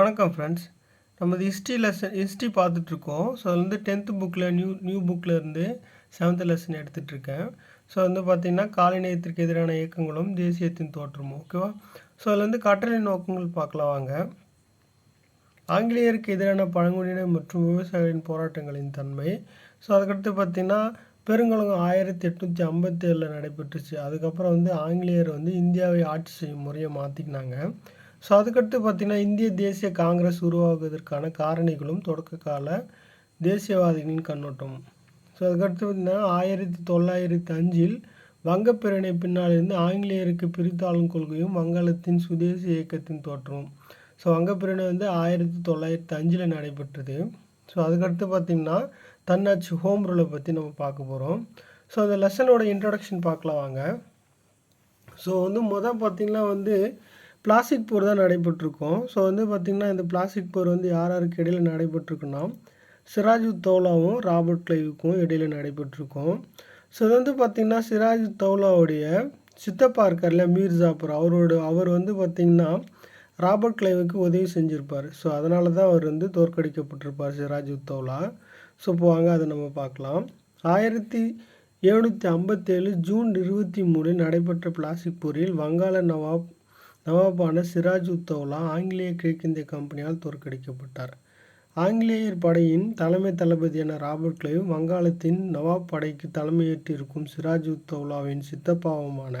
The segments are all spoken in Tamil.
வணக்கம் ஃப்ரெண்ட்ஸ் நமது ஹிஸ்ட்ரி லெசன் ஹிஸ்ட்ரி பார்த்துட்ருக்கோம். ஸோ அது வந்து டென்த்து புக்கில் நியூ நியூ புக்கில் இருந்து செவன்த்து லெசன் எடுத்துகிட்ருக்கேன் ஸோ வந்து பார்த்திங்கன்னா காலநிலையத்திற்கு எதிரான இயக்கங்களும் தேசியத்தின் தோற்றமும் ஓகேவா ஸோ அதில் வந்து கட்டளை நோக்கங்கள் பார்க்கலாம் வாங்க. ஆங்கிலேயருக்கு எதிரான பழங்குடியினர் மற்றும் விவசாயிகளின் போராட்டங்களின் தன்மை. ஸோ அதுக்கடுத்து பார்த்திங்கன்னா பெருங்கலகம் ஆயிரத்தி எட்நூற்றி ஐம்பத்தி ஏழில் நடைபெற்றுச்சு. அதுக்கப்புறம் வந்து ஆங்கிலேயர் வந்து இந்தியாவை ஆட்சி செய்யும் முறையை மாற்றிக்கினாங்க ஸோ அதுக்கடுத்து பார்த்திங்கன்னா இந்திய தேசிய காங்கிரஸ் உருவாகுவதற்கான காரணிகளும் தொடக்க கால தேசியவாதிகளின் கண்ணோட்டம். ஸோ அதுக்கடுத்து பார்த்திங்கன்னா ஆயிரத்தி தொள்ளாயிரத்தி அஞ்சில் வங்கப்பிரணை பின்னால் இருந்து ஆங்கிலேயருக்கு பிரித்தாளும் கொள்கையும் வங்காளத்தின் சுதேசி இயக்கத்தின் தோற்றம் ஸோ வங்கப்பிரணை வந்து ஆயிரத்தி தொள்ளாயிரத்தி அஞ்சில் நடைபெற்றது. ஸோ அதுக்கடுத்து பார்த்திங்கன்னா தன்னாட்சி ஹோம் ரூலை பற்றி நம்ம பார்க்க போகிறோம் ஸோ அந்த லெசனோட இன்ட்ரடக்ஷன் பார்க்கலாம் வாங்க. ஸோ வந்து மொதல் பார்த்திங்கன்னா வந்து பிளாஸ்டிக் போர் தான் நடைபெற்றிருக்கும். ஸோ வந்து பார்த்திங்கன்னா இந்த பிளாஸ்டிக் போர் வந்து யார் யாருக்கு இடையில் நடைபெற்றிருக்குன்னா சிராஜ் தௌலாவும் ராபர்ட் கிளைவுக்கும் இடையில் நடைபெற்றிருக்கோம். ஸோ இது வந்து பார்த்திங்கன்னா சிராஜ் தௌலாவுடைய சித்தப்பா இருக்கார்ல மீர் ஜாஃபர். அவரோட அவர் வந்து பார்த்திங்கன்னா ராபர்ட் கிளைவுக்கு உதவி செஞ்சுருப்பார். ஸோ அதனால தான் அவர் வந்து தோற்கடிக்கப்பட்டிருப்பார் சிராஜ் தௌலா. ஸோ போவாங்க அதை நம்ம பார்க்கலாம். ஆயிரத்தி எழுநூற்றி ஐம்பத்தேழு ஜூன் இருபத்தி மூணு நடைபெற்ற பிளாஸ்டிக் போரில் வங்காள நவாப் நவாபான சிராஜ் உத்தௌலா ஆங்கிலேய கிழக்கிந்திய கம்பெனியால் தோற்கடிக்கப்பட்டார். ஆங்கிலேயர் படையின் தலைமை தளபதியான ராபர்ட் கிளைவ் வங்காளத்தின் நவாப் படைக்கு தலைமையேற்றிருக்கும் சிராஜ் உத்தௌலாவின் சித்தப்பாவமான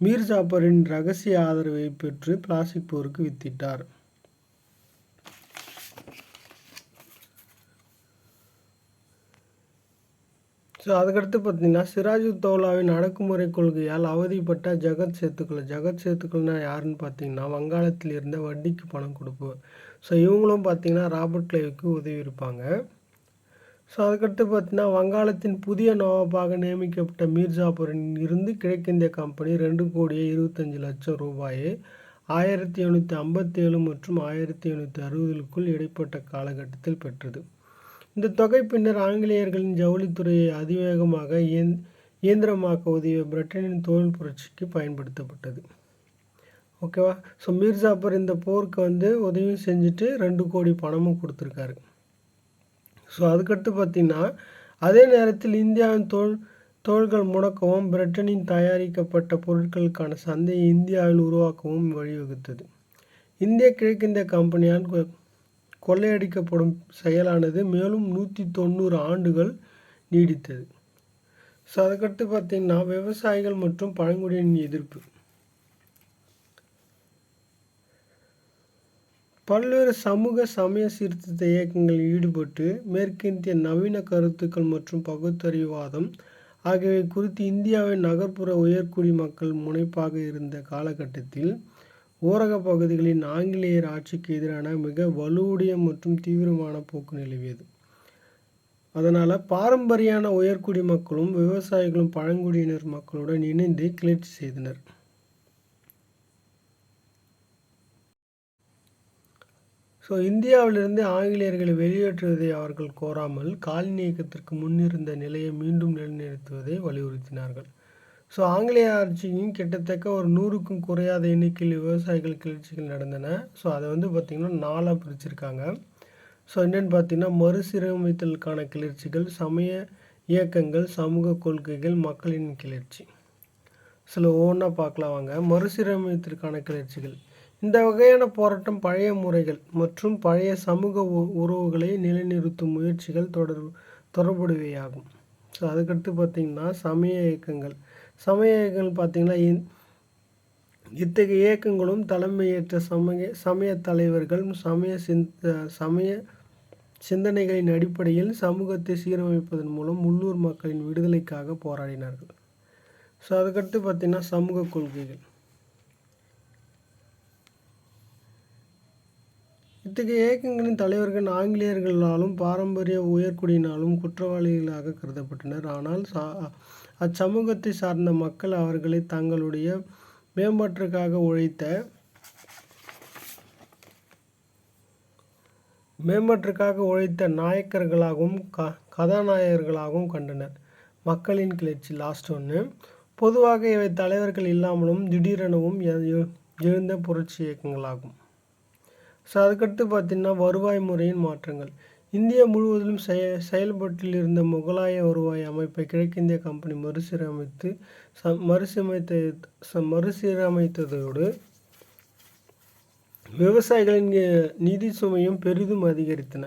மீர் ஜாஃபரின் ரகசிய ஆதரவை பெற்று பிளாஸ்டிக் போருக்கு வித்திட்டார். ஸோ அதுக்கடுத்து பார்த்தீங்கன்னா சிராஜு தோலாவின் அடக்குமுறை கொள்கையால் அவதிப்பட்ட ஜெகத் சேத்துக்களை ஜெகத் சேத்துக்கள்னா யாருன்னு பார்த்தீங்கன்னா வங்காளத்தில் இருந்த வட்டிக்கு பணம் கொடுப்போம் ஸோ இவங்களும் பார்த்தீங்கன்னா ராபர்ட் கிளைவுக்கு உதவி இருப்பாங்க. ஸோ அதுக்கடுத்து பார்த்தீங்கன்னா வங்காளத்தின் புதிய நவாபாக நியமிக்கப்பட்ட மீர்ஜாபுரின் இருந்து கிழக்கிந்திய கம்பெனி ரெண்டு கோடியே இருபத்தஞ்சி லட்சம் ரூபாயை ஆயிரத்தி எழுநூற்றி ஐம்பத்தேழு மற்றும் ஆயிரத்தி எழுநூற்றி அறுபதுக்குள் இடைப்பட்ட காலகட்டத்தில் பெற்றது. இந்த தொகை பின்னர் ஆங்கிலேயர்களின் ஜவுளித்துறையை அதிவேகமாக இயந்திரமாக்க உதவிய பிரிட்டனின் தொழில் புரட்சிக்கு பயன்படுத்தப்பட்டது. ஓகேவா? ஸோ மீர்ஜாஃபர் இந்த போருக்கு வந்து உதவி செஞ்சுட்டு ரெண்டு கோடி பணமும் கொடுத்துருக்காரு. ஸோ அதுக்கடுத்து பார்த்திங்கன்னா அதே நேரத்தில் இந்தியாவின் தோல் தோள்கள் முடக்கவும் பிரிட்டனின் தயாரிக்கப்பட்ட பொருட்களுக்கான சந்தையை இந்தியாவில் உருவாக்கவும் வழிவகுத்தது. இந்திய கிழக்கிந்திய கம்பெனியான் கொள்ளையடிக்கப்படும் செயலானது மேலும் நூற்றி தொண்ணூறு ஆண்டுகள் நீடித்தது. ஸோ அதுக்கடுத்து பார்த்திங்கன்னா விவசாயிகள் மற்றும் பழங்குடியின் எதிர்ப்பு. பல்வேறு சமூக சமய சீர்திருத்த இயக்கங்களில் ஈடுபட்டு மேற்கிந்திய நவீன கருத்துக்கள் மற்றும் பகுத்தறிவாதம் ஆகியவை குறித்து இந்தியாவின் நகர்ப்புற உயர்குடி மக்கள் முனைப்பாக இருந்த காலகட்டத்தில் ஊரக பகுதிகளின் ஆங்கிலேயர் ஆட்சிக்கு எதிரான மிக வலுவுடைய மற்றும் தீவிரமான போக்கு நிலவியது. அதனால் பாரம்பரியான உயர்குடி மக்களும் விவசாயிகளும் பழங்குடியினர் மக்களுடன் இணைந்து கிளர்ச்சி செய்தனர். ஸோ இந்தியாவிலிருந்து ஆங்கிலேயர்களை வெளியேற்றுவதை அவர்கள் கோராமல் காலனி இயக்கத்திற்கு முன்னிருந்த நிலையை மீண்டும் நிலைநிறுத்துவதை வலியுறுத்தினார்கள். ஸோ ஆங்கிலேய ஆட்சியும் கிட்டத்தட்ட ஒரு நூறுக்கும் குறையாத எண்ணிக்கையில் விவசாயிகள் கிளர்ச்சிகள் நடந்தன. ஸோ அதை வந்து பார்த்திங்கன்னா நாலாக பிரிச்சிருக்காங்க. ஸோ என்னென்னு பார்த்தீங்கன்னா மறுசீரமைத்தலுக்கான கிளர்ச்சிகள் சமய இயக்கங்கள் சமூக கொள்கைகள் மக்களின் கிளர்ச்சி. சில ஒவ்வொன்றா பார்க்கலாம் வாங்க. மறுசீரமைத்திற்கான கிளர்ச்சிகள். இந்த வகையான போராட்டம் பழைய முறைகள் மற்றும் பழைய சமூக உறவுகளை நிலைநிறுத்தும் முயற்சிகள் தொடர் தொடர்புடையவையாகும். ஸோ அதுக்கடுத்து பார்த்திங்கன்னா சமய இயக்கங்கள். சமயங்கள் பார்த்திங்கன்னா இத்தகைய இயக்கங்களும் தலைமையேற்ற சமய சமய தலைவர்கள் சமய சிந்த சமய சிந்தனைகளின் அடிப்படையில் சமூகத்தை சீரமைப்பதன் மூலம் உள்ளூர் மக்களின் விடுதலைக்காக போராடினார்கள். ஸோ அதுக்கடுத்து பார்த்திங்கன்னா சமூக கொள்கைகள். இத்தகைய இயக்கங்களின் தலைவர்கள் ஆங்கிலேயர்களாலும் பாரம்பரிய உயர்குடியினாலும் குற்றவாளிகளாக கருதப்பட்டனர். ஆனால் சா அச்சமூகத்தை சார்ந்த மக்கள் அவர்களை தங்களுடைய மேம்பாட்டிற்காக உழைத்த மேம்பாட்டிற்காக உழைத்த நாயக்கர்களாகவும் க கதாநாயகர்களாகவும் கண்டனர். மக்களின் கிளர்ச்சி லாஸ்ட் ஒன்று பொதுவாக இவை தலைவர்கள் இல்லாமலும் திடீரெனவும் எழுந்த புரட்சி இயக்கங்களாகும். ஸோ அதுக்கடுத்து பார்த்திங்கன்னா வருவாய் முறையின் மாற்றங்கள். இந்தியா முழுவதிலும் செய செயல்பாட்டில் இருந்த முகலாய வருவாய் அமைப்பை கிழக்கிந்திய கம்பெனி மறுசீரமைத்து ச மறுசீரமைத்த ச மறுசீரமைத்ததோடு விவசாயிகளின் நிதி சுமையும் பெரிதும் அதிகரித்தன.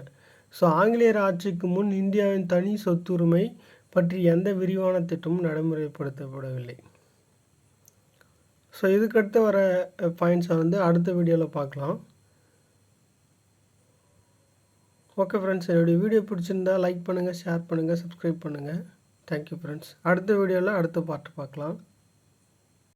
ஸோ ஆங்கிலேயர் ஆட்சிக்கு முன் இந்தியாவின் தனி சொத்துரிமை பற்றி எந்த விரிவான திட்டமும் நடைமுறைப்படுத்தப்படவில்லை. ஸோ இதுக்கடுத்து வர பாயிண்ட்ஸை வந்து அடுத்த வீடியோவில் பார்க்கலாம் ஓகே ஃப்ரெண்ட்ஸ் என்னுடைய வீடியோ பிடிச்சிருந்தா லைக் பண்ணுங்கள் ஷேர் பண்ணுங்கள் சப்ஸ்கிரைப் பண்ணுங்கள் தேங்க்யூ ஃப்ரெண்ட்ஸ் அடுத்த வீடியோவில் அடுத்த பாட்டு பார்க்கலாம்.